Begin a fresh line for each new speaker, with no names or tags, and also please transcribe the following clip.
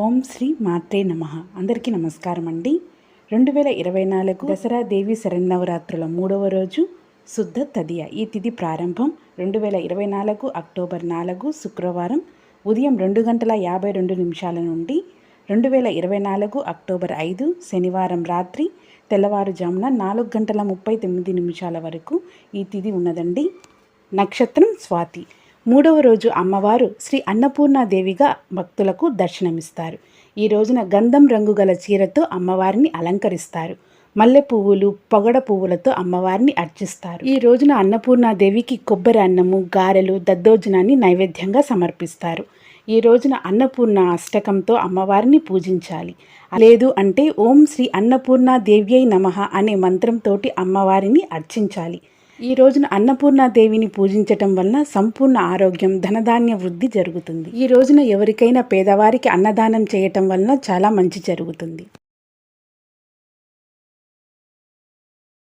ఓం శ్రీ మాత్రే నమ. అందరికీ నమస్కారం అండి. రెండు వేల ఇరవై నాలుగు దసరా దేవి శరన్నవరాత్రుల మూడవ రోజు శుద్ధ తదియ. ఈ తిథి ప్రారంభం రెండు వేల ఇరవై నాలుగు అక్టోబర్ నాలుగు శుక్రవారం ఉదయం రెండు గంటల యాభై రెండు నిమిషాల నుండి రెండు వేల ఇరవై నాలుగు అక్టోబర్ ఐదు శనివారం రాత్రి తెల్లవారుజామున నాలుగు గంటల ముప్పై తొమ్మిది నిమిషాల వరకు ఈ తిథి ఉన్నదండి. నక్షత్రం స్వాతి. మూడవ రోజు అమ్మవారు శ్రీ అన్నపూర్ణాదేవిగా భక్తులకు దర్శనమిస్తారు. ఈ రోజున గంధం రంగు గల చీరతో అమ్మవారిని అలంకరిస్తారు. మల్లె పువ్వులు పొగడ పువ్వులతో అమ్మవారిని అర్చిస్తారు. ఈ రోజున అన్నపూర్ణాదేవికి కొబ్బరి అన్నము గారెలు దద్దోజనాన్ని నైవేద్యంగా సమర్పిస్తారు. ఈ రోజున అన్నపూర్ణ అష్టకంతో అమ్మవారిని పూజించాలి. లేదు అంటే ఓం శ్రీ అన్నపూర్ణాదేవ్యై నమః అనే మంత్రంతోటి అమ్మవారిని అర్చించాలి. ఈ రోజున అన్నపూర్ణాదేవిని పూజించటం వలన సంపూర్ణ ఆరోగ్యం ధనధాన్య వృద్ధి జరుగుతుంది. ఈ రోజున ఎవరికైనా పేదవారికి అన్నదానం చేయటం వలన చాలా మంచి జరుగుతుంది.